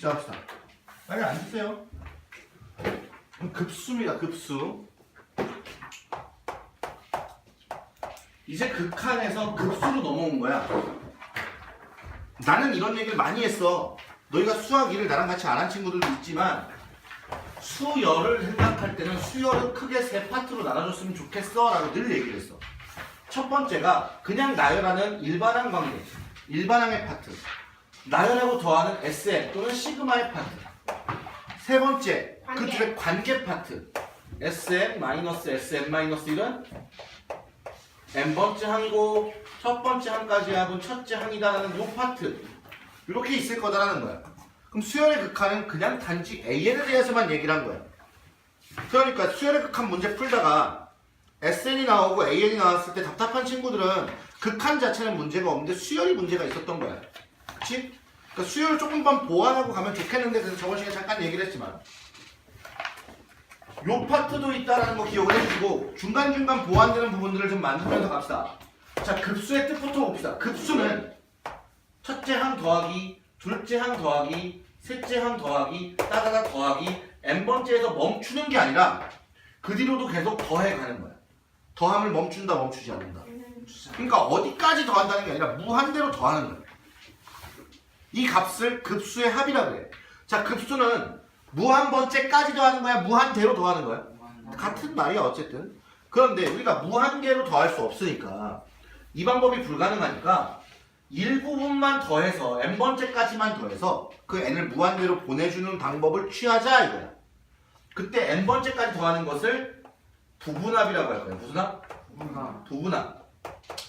시작합시다. 빨리 앉으세요. 급수입니다. 급수. 이제 극한에서 급수로 넘어온 거야. 나는 이런 얘기를 많이 했어. 너희가 수학 1을 나랑 같이 안 한 친구들도 있지만 수열을 생각할 때는 수열은 크게 세 파트로 나눠줬으면 좋겠어 라고 늘 얘기를 했어. 첫 번째가 그냥 나열하는 일반항 관계, 일반항의 파트. 나열하고 더하는 SM 또는 시그마의 파트. 세 번째, 그 관계. 둘의 관계 파트. SM 마이너스 SM 마이너스 1은 n번째 항고 첫 번째 항까지 합은 첫째 항이다라는 요 파트. 이렇게 있을 거다라는 거야. 그럼 수열의 극한은 그냥 단지 AN에 대해서만 얘기를 한 거야. 그러니까 수열의 극한 문제 풀다가 SN이 나오고 AN이 나왔을 때 답답한 친구들은 극한 자체는 문제가 없는데 수열이 문제가 있었던 거야. 그치? 그러니까 수열을 조금만 보완하고 가면 좋겠는데 그래서 저번 시간에 잠깐 얘기를 했지만 요 파트도 있다라는 거 기억을 해주고 중간중간 보완되는 부분들을 좀 만들면서 갑시다. 자, 급수의 뜻부터 봅시다. 급수는 첫째 항 더하기, 둘째 항 더하기, 셋째 항 더하기, 따다다 더하기, n번째에서 멈추는 게 아니라 그 뒤로도 계속 더해 가는 거야. 더함을 멈춘다, 멈추지 않는다. 그러니까 어디까지 더한다는 게 아니라 무한대로 더하는 거야. 이 값을 급수의 합이라고 해. 자, 급수는 무한 번째까지 더하는 거야, 무한대로 더하는 거야. 같은 말이야 어쨌든. 그런데 우리가 무한개로 더할 수 없으니까 이 방법이 불가능하니까 일부분만 더해서 n번째까지만 더해서 그 n을 무한대로 보내주는 방법을 취하자 이거야. 그때 n번째까지 더하는 것을 부분합이라고 할 거야. 무슨 합? 부분합.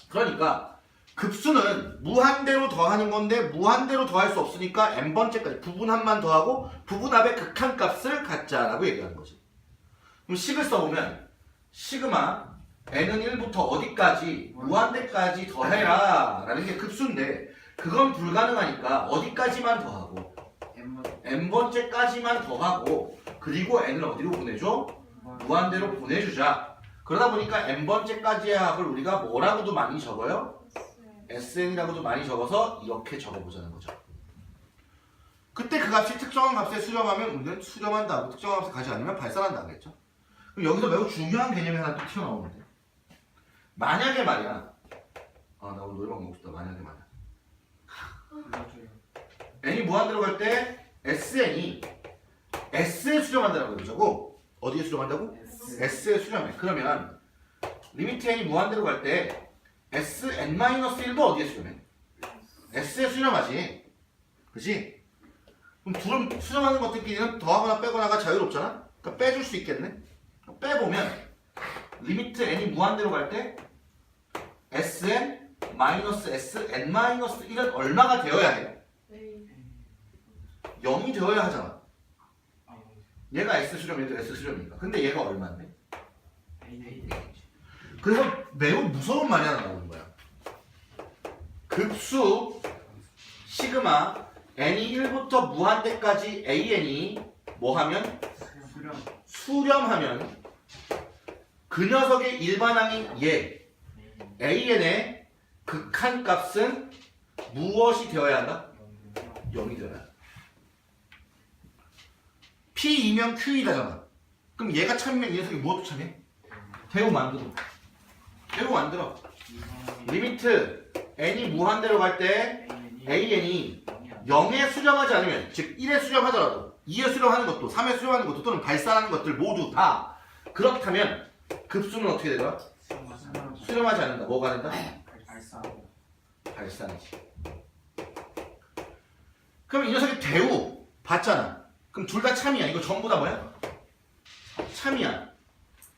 그러니까 급수는 무한대로 더하는 건데 무한대로 더할 수 없으니까 n번째까지 부분합만 더하고 부분합의 극한값을 갖자라고 얘기하는 거지. 그럼 식을 써보면 시그마 n은 1부터 어디까지 무한대까지 더해라 라는 게 급수인데 그건 불가능하니까 어디까지만 더하고 n번째까지만 더하고 그리고 n을 어디로 보내줘? 무한대로 보내주자 그러다 보니까 n번째까지의 합을 우리가 뭐라고도 많이 적어요? Sn이라고도 많이 적어서 이렇게 적어보자는 거죠. 그때 그 값이 특정한 값에 수렴하면 우리는 수렴한다 특정한 값에 가지 않으면 발산한다 하겠죠. 그럼 여기서 매우 중요한 개념이 하나 또 튀어나오는데 만약에 말이야. 아 나 오늘 노래방 먹고 싶다. 만약에 말이야. N이 무한대로 갈 때 sn이 s에 수렴한다는 거죠 어디에 수렴한다고? s에. 수렴해. 그러면 리미트 n이 무한대로 갈 때 sn-1도 어디에 수렴해? s에 수렴하지 그지? 그럼 둘은 수렴하는 것들끼리는 더하거나 빼거나가 자유롭잖아? 그러니까 빼줄 수 있겠네? 빼보면 리미트 n이 무한대로 갈 때 sn 마이너스 sn 마이너스 1은 얼마가 되어야 해? 0이 되어야 하잖아. 얘가 s 수렴, 얘도 s 수렴이니까. 근데 얘가 얼마인데? 그래서 매우 무서운 말이 하나 나오는 거야. 급수 시그마 n이 1부터 무한대까지 an이 뭐 하면 수렴하면 그 녀석의 일반항인 얘 an의 극한값은 무엇이 되어야 한다? 0이 되어야. P이면 Q이다잖아. 그럼 얘가 참이면 이 녀석이 무엇도 참해? 대우 만들어. 대우 만들어. 리미트 n이 무한대로 갈 때 an이 0에 수렴하지 않으면 즉 1에 수렴하더라도 2에 수렴하는 것도 3에 수렴하는 것도 또는 발산하는 것들 모두 다 그렇다면 급수는 어떻게 되더라? 수렴하지 않는다. 뭐가 된다? 발산이지. 그럼 이 녀석이 대우 봤잖아. 그럼 둘 다 참이야. 이거 전부 다 뭐야? 참이야.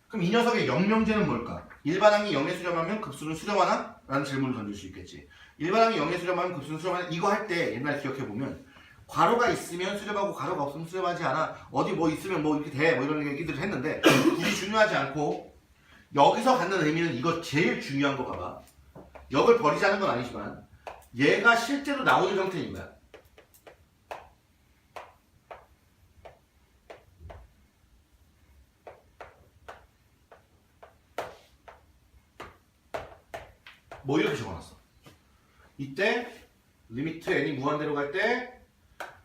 그럼 이 녀석의 영명제는 뭘까? 일반항이 0에 수렴하면 급수는 수렴하나? 라는 질문을 던질 수 있겠지. 일반항이 0에 수렴하면 급수는 수렴하나? 이거 할 때 옛날 기억해보면 괄호가 있으면 수렴하고 괄호가 없으면 수렴하지 않아. 어디 뭐 있으면 뭐 이렇게 돼. 뭐 이런 얘기들을 했는데 굳이 중요하지 않고 여기서 갖는 의미는 이거 제일 중요한 거 봐봐. 역을 버리자는 건 아니지만 얘가 실제로 나오는 형태인 거야. 뭐 이렇게 적어놨어. 이때 리미트 n이 무한대로 갈 때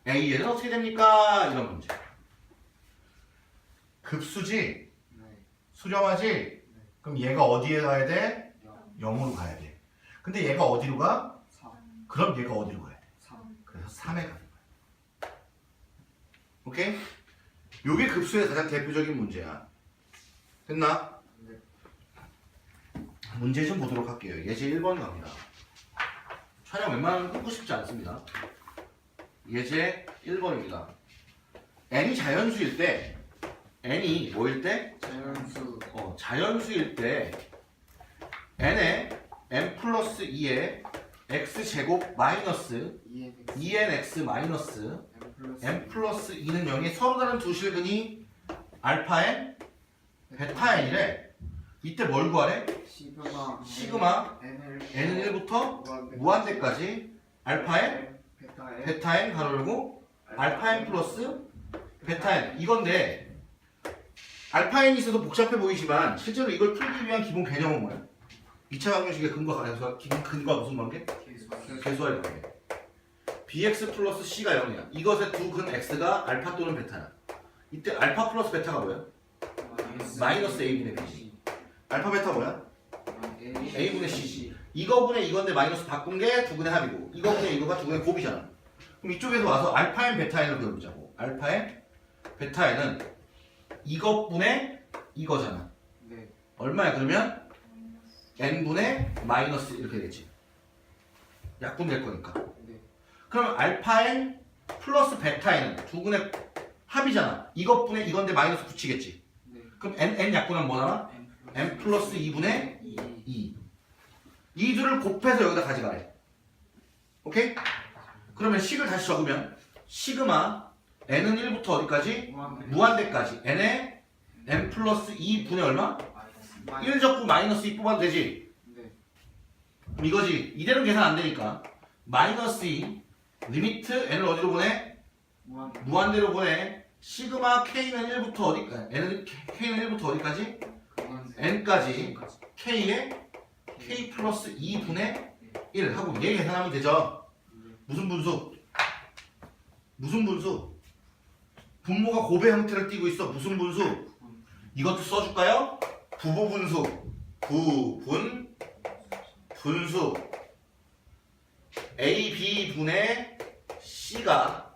AN은 어떻게 됩니까? 이런 문제. 급수지? 네. 수렴하지? 그럼 얘가 어디에 가야 돼? 0으로 가야 돼. 근데 얘가 어디로 가? 3. 그럼 얘가 어디로 가야 돼? 3. 그래서 3에 가는 거야. 오케이? 요게 급수의 가장 대표적인 문제야. 됐나? 네. 문제 좀 보도록 할게요. 예제 1번 갑니다. 촬영 웬만하면 끊고 싶지 않습니다. 예제 1번입니다. n이 자연수일 때, n이 뭐일 때? 자연수. 어, 자연수일 때 n에 n 플러스 2에 x제곱 마이너스 2nx. 2nx 마이너스 n 플러스 2는 0이 서로 다른 두 실근이 알파 n, 베타 n이래. 이때 뭘 구하래? 시그마. 시그마 n을. n은 1부터 무한대. 무한대까지 알파 n, 베타 n. 베타 n 가로 열고 알파 n 플러스 베타 n 이건데 알파 n이 있어서 복잡해 보이지만 실제로 이걸 풀기 위한 기본 개념은 뭐야? 2차 방정식의 근과 기본 근과 무슨 관계? 계수와의 관계. bx 플러스 c가 0이야. 이것의 두 근 x가 알파 또는 베타야. 이때 알파 플러스 베타가 뭐야? 마이너스 a분의 b. 알파 베타 뭐야? a분의 c. 이거분의 이건데 마이너스 바꾼 게두 근의 합이고 이거분의 이거가 두 근의 곱이잖아. 그럼 이쪽에서 와서 알파 n 베타 n을 그려보자고. 알파 n 베타 n은 이것분의 이거잖아. 네. 얼마야 그러면? n분의 마이너스 이렇게 되지. 약분 될 거니까. 네. 그럼 알파 n 플러스 베타 n은 두 근의 합이잖아. 이것분의 이건데 마이너스 붙이겠지. 네. 그럼 n, n 약분하면 뭐 나와? N 플러스 2분의 2. 2. 이 둘을 곱해서 여기다 가져가래. 오케이? 그러면 식을 다시 적으면 시그마 n은 1부터 어디까지? 무한대까지 n에 n 플러스 2분의 얼마? 1 적고 마이너스 2 뽑아도 되지. 네. 그럼 이거지. 이대로 계산 안 되니까 마이너스 2 리미트 n을 어디로 보내? 무한. 무한대로 보내. 시그마 k는 1부터 어디? 아, n은 k는 1부터 어디까지? N까지 k에 k 플러스 2분의 1 하고 얘 계산하면 되죠. 무슨 분수? 무슨 분수? 분모가 곱의 형태를 띠고 있어. 무슨 분수? 이것도 써줄까요? 부부 분수. 부분 분수. a b 분의 c가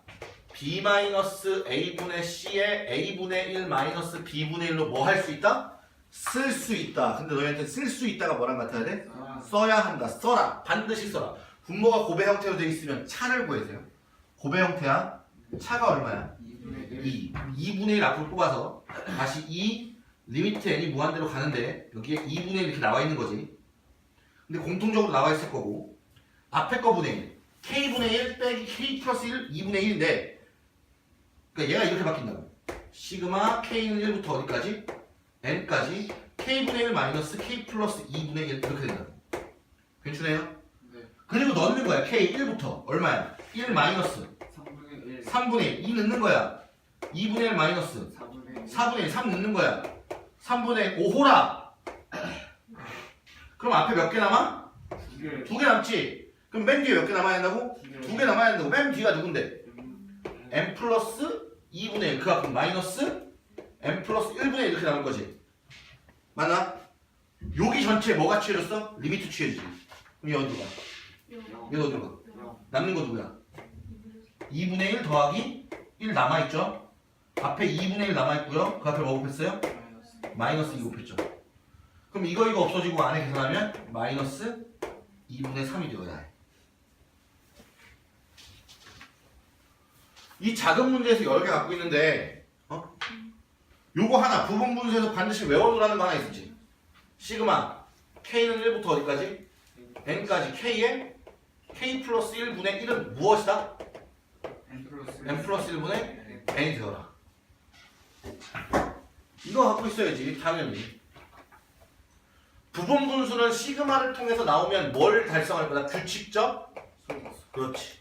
b 마이너스 a 분의 c에 a 분의 1 마이너스 b 분의 1로 뭐 할 수 있다? 쓸 수 있다. 근데 너희한테 쓸 수 있다가 뭐랑 같아야 돼? 써야 한다. 써라. 반드시 써라. 분모가 곱의 형태로 되어 있으면 차를 구해세요. 곱의 형태야. 차가 얼마야? 2분의 2. 2분의 1 앞으로 뽑아서 다시 2 리미트 n이 무한대로 가는데 여기에 2분의 1 이렇게 나와 있는 거지. 근데 공통적으로 나와 있을 거고 앞에 거분의 1. k분의 1 빼기 k 플러스 1 2분의 1인데 그러니까 얘가 이렇게 바뀐다고. 시그마 k는 1부터 어디까지? N까지 k분의 1 마이너스 k 플러스 2분의 1 이렇게 된다고. 괜찮아요? 네. 그리고 넣는 거야. k 1부터 얼마야? 1 마이너스 3분의 1. 3분의 1 2 넣는 거야. 2분의 1 마이너스 4분의 1. 4분의 1 3 넣는 거야. 3분의 5호라. 그럼 앞에 몇 개 남아? 두 개. 두개 남지. 그럼 맨 뒤에 몇 개 남아야 한다고? 두 개 남아야 한다고. 맨 뒤가 누군데? m 플러스 2분의 1. 그 앞은 마이너스 m 플러스 1분의 1 이렇게 남을 거지. 맞나? 여기 전체 뭐가 취해졌어? 리미트 취해지지. 그럼 얘 어디로 가? 얘 어디로 가? 남는 거 누구야? 2분의 1 더하기 1 남아있죠? 앞에 2분의 1 남아있고요. 그 앞에 뭐 곱했어요? 마이너스 2 곱했죠. 그럼 이거 이거 없어지고 안에 계산하면 마이너스 2분의 3이 되어야 해. 이 작은 문제에서 여러 개 갖고 있는데 어? 요거 하나 부분 분수에서 반드시 외워두라는 거 하나 있었지. 시그마 k는 1부터 어디까지? n까지 k에 k 플러스 1분의 1은 무엇이다? n 플러스 1분의 n이 되어라. 이거 갖고 있어야지 당연히. 부분 분수는 시그마를 통해서 나오면 뭘 달성할 거다? 규칙적? 그렇지.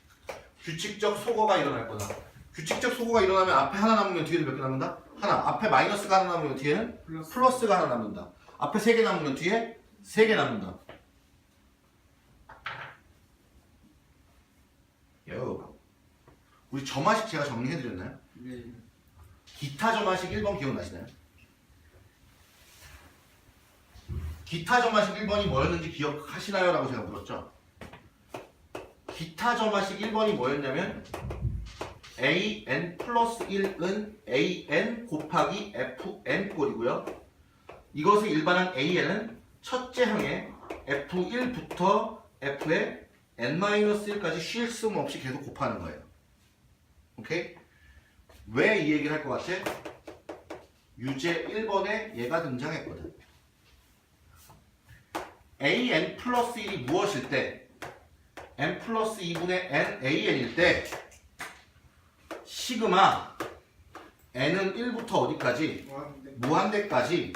규칙적 소거가 일어날 거다. 규칙적 소거가 일어나면 앞에 하나 남으면 뒤에도 몇 개 남는다? 하나. 앞에 마이너스가 하나 남으면 뒤에는 플러스 플러스 가 하나 남는다. 앞에 세 개 남으면 뒤에 세 개 남는다. 요. 우리 점화식 제가 정리해드렸나요? 네. 기타 점화식 1번 기억나시나요? 기타 점화식 1번이 뭐였는지 기억하시나요? 라고 제가 물었죠. 기타 점화식 1번이 뭐였냐면 an 플러스 1은 an 곱하기 fn 꼴이고요. 이것을 일반한 an은 첫째 항에 f1부터 f의 n-1까지 쉴 틈 없이 계속 곱하는 거예요. 오케이? 왜 이 얘기를 할 것 같아? 유제 1번에 얘가 등장했거든. an 플러스 1이 무엇일 때 n 플러스 2분의 n an일 때 시그마 n은 1부터 어디까지? 무한대까지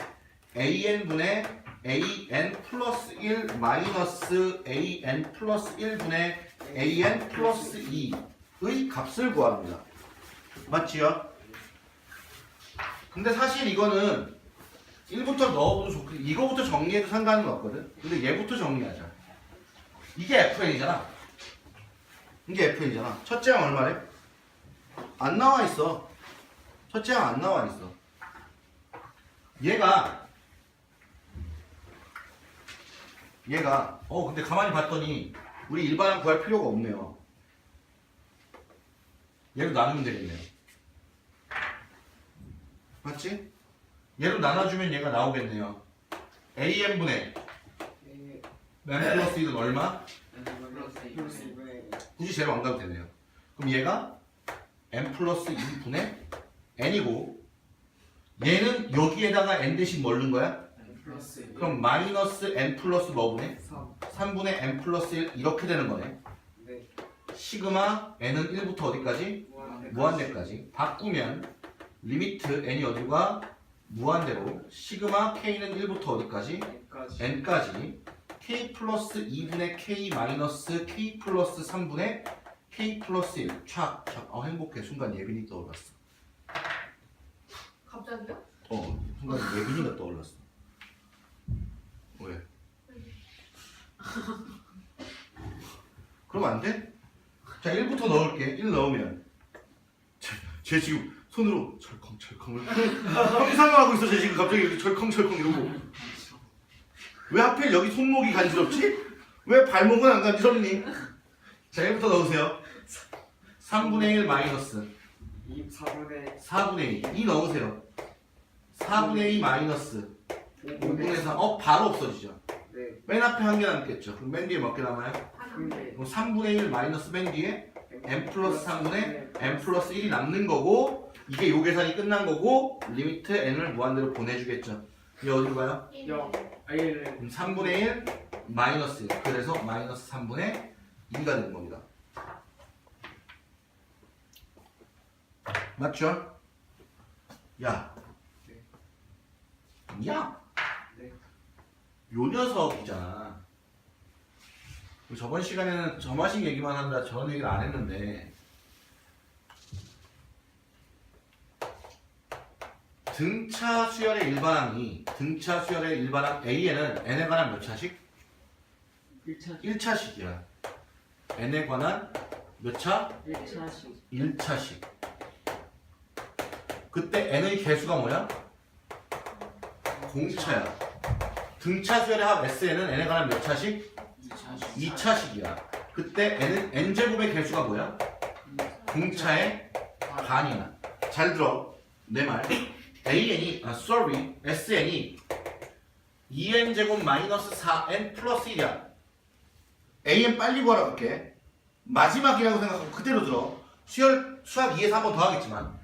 an분의 an 플러스 1 마이너스 an 플러스 1분의 an 플러스 2의 값을 구합니다. 맞지요? 근데 사실 이거는 1부터 넣어도 좋고 이거부터 정리해도 상관은 없거든. 근데 얘부터 정리하자. 이게 FN이잖아. 이게 FN이잖아. 첫째 항 얼마래? 안 나와 있어. 첫째 항 안 나와 있어. 얘가 얘가 어 근데 가만히 봤더니 우리 일반항 구할 필요가 없네요. 얘로 나누면 되겠네요. 맞지? 얘로 나눠주면 얘가 나오겠네요. AN분의 네. n 플러스 1은 얼마? 플러스 2분의 굳이 제로 안 가도 되네요. 그럼 얘가 n 플러스 2분의 n이고 얘는 여기에다가 n 대신 뭘 넣은 거야? 플러스 2. 그럼 마이너스 n 플러스 뭐분의? 3. 3분의 n 플러스 1 이렇게 되는 거네. 네. 시그마 n은 1부터 어디까지? 무한대까지. 바꾸면 리미트 n이 어디로 가? 무한대로. 시그마 k는 1부터 어디까지? n까지 k 플러스 2분의 k 마이너스 k 플러스 3분의 k 플러스 1 촥, 촥. 어 행복해 순간 예빈이 떠올랐어 갑자기요? 어 순간 예빈이가 떠올랐어 왜? 그럼 안 돼? 자 1부터 넣을게 1 넣으면 쟤, 쟤 지금 손으로 철컹철컹을 형상하고 있어 쟤 지금 갑자기 이렇게 철컹철컹 이러고 왜 하필 여기 손목이 간지럽지? 왜 발목은 안 간지럽니? 자 1부터 넣으세요 3분의 1 마이너스 2 4분의 4분의 2 2 넣으세요 4분의 2 마이너스 5분의 5분의 3 어? 바로 없어지죠 네. 맨 앞에 한 개 남겠죠 그럼 맨 뒤에 몇 개 남아요? 근데 그럼 3분의 1 마이너스 맨 뒤에 n 플러스 3분의 n 플러스 1이 남는 거고 이게 요 계산이 끝난 거고 리미트 n을 무한대로 보내주겠죠 이게 어디로 가요? 영. 아예 그럼 3분의 1 마이너스 1 그래서 마이너스 3분의 2가 되는 겁니다 맞죠? 야 야! 네. 요 녀석이잖아 저번 시간에는 점화식 얘기만 한다 저런 얘기를 안 했는데 등차 수열의 일반항이 등차 수열의 일반항 A에는 n에 관한 몇 차식? 1차 1차식이야 n에 관한 몇 차? 1차씩 1차식 그때 n의 개수가 뭐야? 공차야. 등차 수열의 합 SN은 n에 관한 몇 차식? 2차씩 2차식이야. 그때 n은 n제곱의 개수가 뭐야? 공차의 반이야. 잘 들어. 내 말. AN이 아 sorry. SN이 2n 제곱 마이너스 4n 플러스 1이야. AN 빨리 구하라 볼게. 마지막이라고 생각하고 그대로 들어. 수열 수학 2에서 한 번 더 하겠지만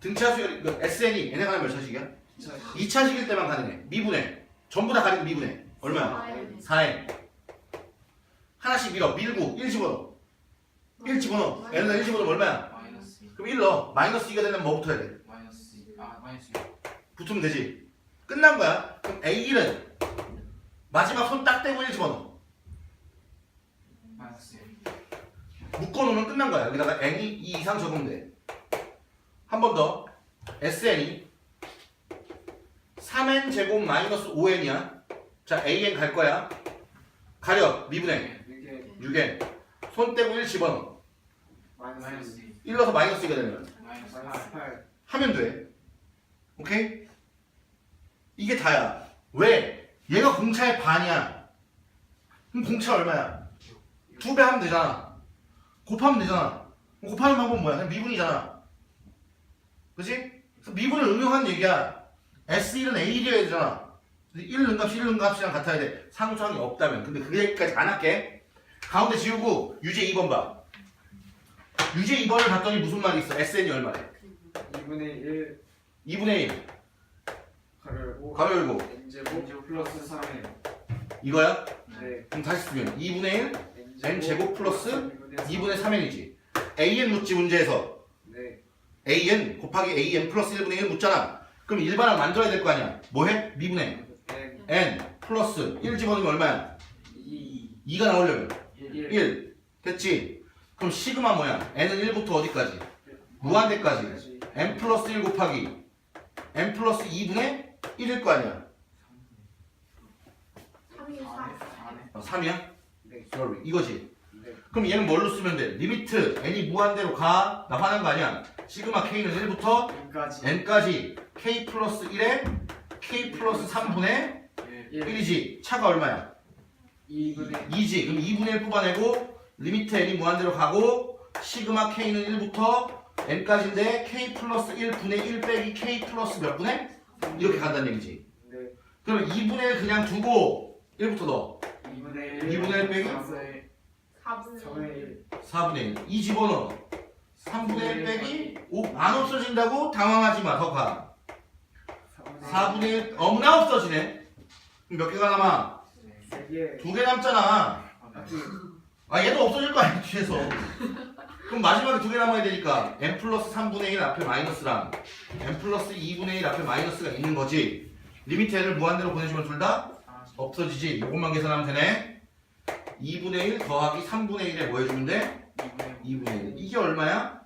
등차 수열 그 SN이 n에 관한 몇 차식이야? 2차식일 때만 가능해. 미분해. 전부 다 가리고 미분해. 얼마야? 4n 하나씩 밀어. 밀고 1 집어넣어. 1 집어넣어. n에다 1 집어넣으면 얼마야? 마이너스 그럼 1 넣어. 마이너스 2가 되려면 뭐 붙어야 돼? 마이너스 아 마이너스 붙으면 되지. 끝난 거야. 그럼 A1은 마지막 손 딱 떼고 1 집어넣어. 마이너스 묶어놓으면 끝난 거야. 여기다가 n이 2 이상 적으면 돼 한 번 더 SN이 3n 제곱 마이너스 5n이야 자 AN 갈 거야 가려 6에 6n 손 떼고 1 집어넣어 마이너스 1 넣어서 마이너스 2가 되면 마이너스 마이너스 8 8 하면 돼. 오케이? 이게 다야. 왜? 얘가 공차의 반이야. 그럼 공차 얼마야? 두 배 하면 되잖아. 곱하면 되잖아. 곱하는 방법은 뭐야? 그냥 미분이잖아. 그지? 그래서 미분을 응용한 얘기야. S1은 A1이어야 되잖아. 1 능값이 1 능값이랑 같아야 돼. 상수항이 없다면. 근데 그 얘기까지 안 할게. 가운데 지우고 유제 2번 봐. 유제 2번을 봤더니 무슨 말이 있어? SN이 얼마래? 2분의 1 2분의 1. 가로 열고 가로 열고. n제곱 플러스 3에 이거야? 네 그럼 다시 쓰면 2분의 1 n 제곱 플러스 2분의 2분의 3n이지. an 묻지 문제에서 네 an 곱하기 an 플러스 1분의 1 묻잖아. 그럼 일반항 만들어야 될 거 아니야. 뭐해? 미분의 n 플러스 1 집어넣으면 얼마야? 2 2가 나오려면 1 1 됐지? 그럼 시그마 뭐야? n은 1부터 어디까지? 무한대까지. n 플러스 1 곱하기 n 플러스 2분의 1일 거 아니야. 4네 4네 어, 3이야? 네 sorry. 이거지. 네 그럼 얘는 뭘로 쓰면 돼? 리미트 n이 무한대로 가. 나 화난 거 아니야. 시그마 k는 1부터 n까지 n까지 k 플러스 1에 k 플러스 3분의 1 1이지. 차가 얼마야? 2분의 2지. 그럼 2분의 1 뽑아내고 리미트 n이 무한대로 가고 시그마 k는 1부터 n까지인데 k 플러스 1분의 1 빼기 k 플러스 몇 분의? 이렇게 간다는 얘기지. 네 그럼 2분의 1 그냥 두고 1부터 넣어. 2분의 2분의 1 빼기? 4분의 4분의 1 4분의 1. 2 집어넣어. 3분의 1 빼기 5. 안 없어진다고? 당황하지 마, 덕화. 4분의 1. 어머나 없어지네. 그럼 몇 개가 남아? 3개 두개 남잖아. 아, 얘도 없어질 거 아니야, 뒤에서. 그럼 마지막에 두 개 남아야 되니까 n 플러스 3분의 1 앞에 마이너스랑 n 플러스 2분의 1 앞에 마이너스가 있는 거지. 리미트 n을 무한대로 보내주면 둘 다 없어지지. 이것만 계산하면 되네. 2분의 1 더하기 3분의 1에 뭐 해주면 돼? 2분의 1. 이게 얼마야?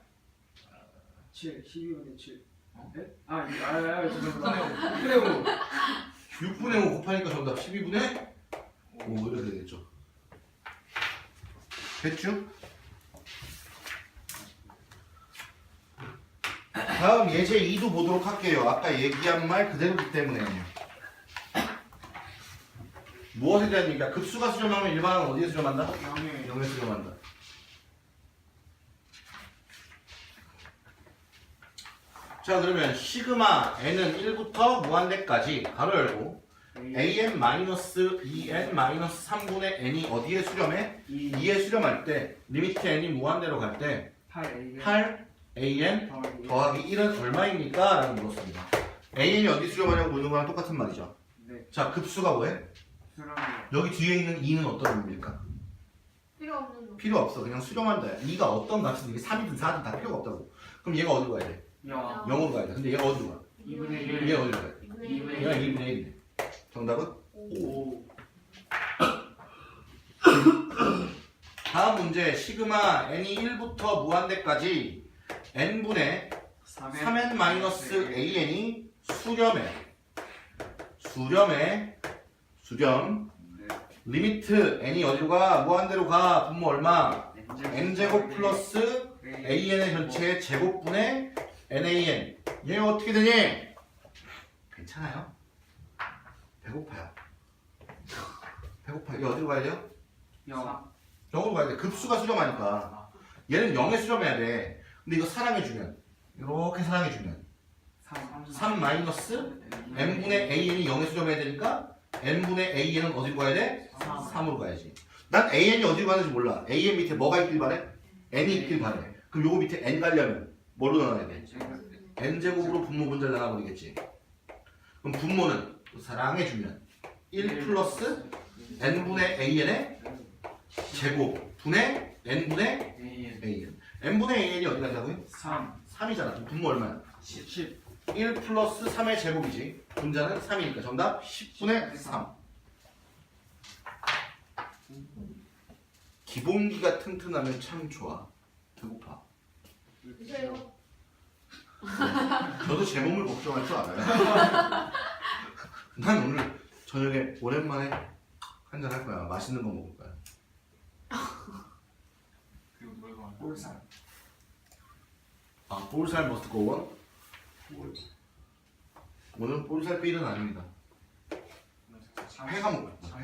7 12분의 7 네? 아 이거 아아 죄송합니다 6분의 5 6분의 5 곱하니까 정답 12분의 5 이렇게 되겠죠. 됐죠? 다음 예제 2도 보도록 할게요. 아까 얘기한 말 그대로기 때문에. 무엇에 대한 얘기야? 급수가 수렴하면 일반은 어디에 수렴한다? 0에 0에 수렴한다. 자 그러면 시그마 n은 1부터 무한대까지 가로 열고 an 마이너스 2n 마이너스 3분의 n이 어디에 수렴해? 2 2에 수렴할 때 리미트 n이 무한대로 갈 때 8 8 an 더하기 더하기 1은 얼마입니까? 라는 물었습니다. an이 어디 수렴하냐고 묻는 거랑 똑같은 말이죠. 네 자 급수가 뭐해? 여기 뒤에 있는 2는 어떤 의미일까? 필요 없는 놈. 필요 없어. 그냥 수렴한다. 2가 어떤 값이든 이게 3이든 4든 다 필요가 없다고. 그럼 얘가 어디로 가야 돼? 0 0으로 가야 돼. 근데 얘가 어디로 가? 2분의 얘가 어디로 가야 돼? 2분의 얘가 2분의 1이네. 정답은? 5 다음 문제 시그마 n이 1부터 무한대까지 n분의 3n 마이너스 an이 수렴해. 수렴해. 수렴. 네 리미트 n이 어디로 가? 무한대로 가. 분모 얼마? n제곱 플러스 an의 전체의 제곱분의 nan. 얘 어떻게 되니? 괜찮아요. 배고파요. 배고파요. 얘 어디로 가야 돼요? 0 0으로 가야 돼. 급수가 수렴하니까. 얘는 0에 수렴해야 돼. 근데 이거 사랑해주면 이렇게 사랑해주면 3 3 마이너스 n분의 an이 0에 수렴해야 되니까 n분의 an은 어디로 가야 돼? 3으로 가야지. 난 an이 어디로 가는지 몰라. an 밑에 뭐가 있길 바래? n이 있길 바래. 그럼 요거 밑에 n 가려면 뭘로 나눠야 돼? n제곱으로 분모 분자를 나눠버리겠지. 그럼 분모는 사랑해주면 1 플러스 n분의 an의 제곱 분의 n분의 an. n분의 an이 어디 간다고요? 3 3이잖아. 분모 얼마야? 10 1 플러스 3의 제곱이지. 분자는 3이니까 정답 10분의 3. 기본기가 튼튼하면 참 좋아. 배고파. 주세요. 저도 제 몸을 걱정할 줄 알아요. 난 오늘 저녁에 오랜만에 한잔 할 거야. 맛있는 거 먹을 거야. 그리고 뭘 봐? 꼴상 아 볼살 머스트 고원? 오늘 볼살 삘은 아닙니다. 회가 있다.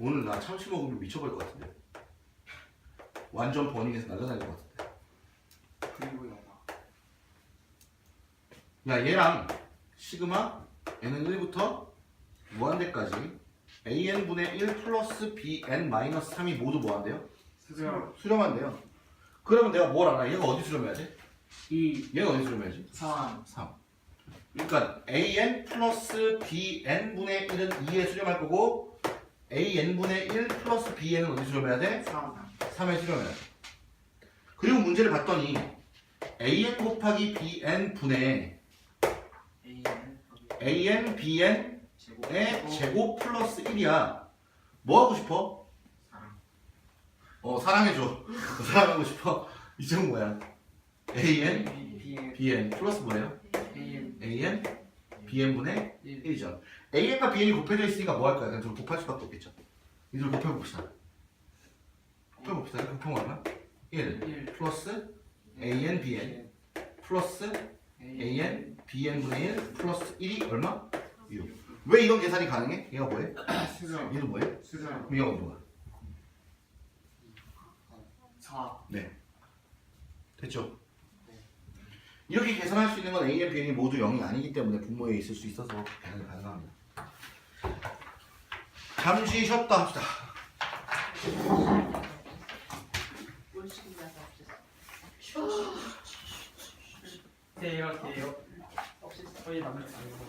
오늘 나 참치 먹으면 미쳐버릴 것 같은데. 완전 버닝에서 날아다닐 것 같은데. 그리고 영화. 야 얘랑 시그마 n은 1부터 무한대까지 an분의 1 플러스 bn 마이너스 3이 모두 뭐한대요? 수렴. 수렴한대요. 그러면 내가 뭘 알아? 얘가 어디 수렴해야지? 2, 얘가 어디 수렴해야지? 3, 3. 그러니까 an 플러스 bn분의 1은 2에 수렴할 거고 an분의 1 플러스 bn은 어디 수렴해야 돼? 3. 3에 수렴해야 돼. 그리고 문제를 봤더니 an 곱하기 bn 분의 an bn의 제곱. 제곱 플러스 1이야. 뭐 하고 싶어? 어 사랑해줘. 사랑하고 싶어. 이점 뭐야? an B, bn 플러스 뭐예요? A, an bn분의 1. 1이죠. an과 bn이 곱해져 있으니까 뭐 할 거야? 그냥 둘 곱할 수밖에 없겠죠. 이들 곱해봅시다. 곱해 봅시다. 곱하면 얼마? 1 1. 플러스 an bn 플러스 an bn분의 1 플러스 1이 얼마? 6. 왜 이런 계산이 가능해? 얘가 뭐해? 얘도 뭐해? 수렴. 그럼 얘가 뭐야? 4. 됐죠? 이렇게 계산할 수 있는 건 a n bn이 모두 0이 아니기 때문에 분모에 있을 수 있어서 계산이 가능합니다. 잠시 쉬었다 합시다. 네, 이렇게요. 남을 수 있는 거. 여기 다 처먹는 거